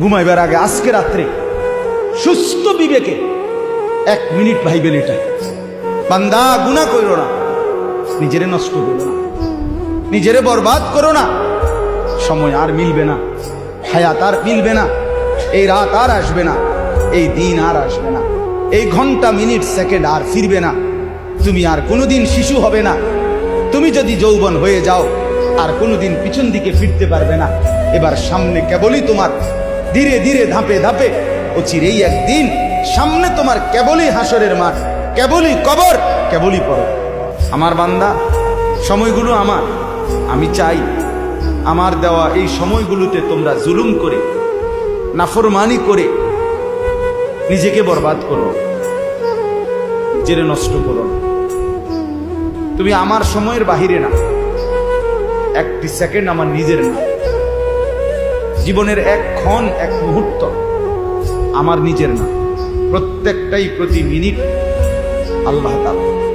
ঘুমাইবার আগে আজকে রাত্রে সুস্থ বিবেকে এক মিনিট ভাইবেন এটাই বান্দা গুণা করো না। নিজেরে নষ্ট করো না। নিজেরে বরবাদ করো না। সময় আর মিলবে না। হায়াত আর মিলবে না। এই রাত আর আসবে না। এই দিন আর আসবে না। এই ঘণ্টা, মিনিট, সেকেন্ড আর ফিরবে না। তুমি আর কোনোদিন শিশু হবে না। তুমি যদি যৌবন হয়ে যাও, আর কোনোদিন পিছন দিকে ফিরতে পারবে না। এবার সামনে কেবলই তোমার। ধীরে ধীরে ধাপে ধাপে ও চিরেই একদিন সামনে তোমার কেবলই হাসরের মাঠ, কেবলই কবর, কেবলই পর। আমার বান্দা, সময়গুলো আমার। আমি চাই আমার দেওয়া এই সময়গুলোতে তোমরা জুলুম করে, নাফরমানি করে নিজেকে বরবাদ করো জেরে নষ্ট করো। তুমি আমার সময়ের বাহিরে না, একটি সেকেন্ড আমার নিজের না। জীবনের এক ক্ষণ এক মুহূর্ত আমার নিজের না। প্রত্যেকটাই প্রতি মিনিট আল্লাহ তাআলা।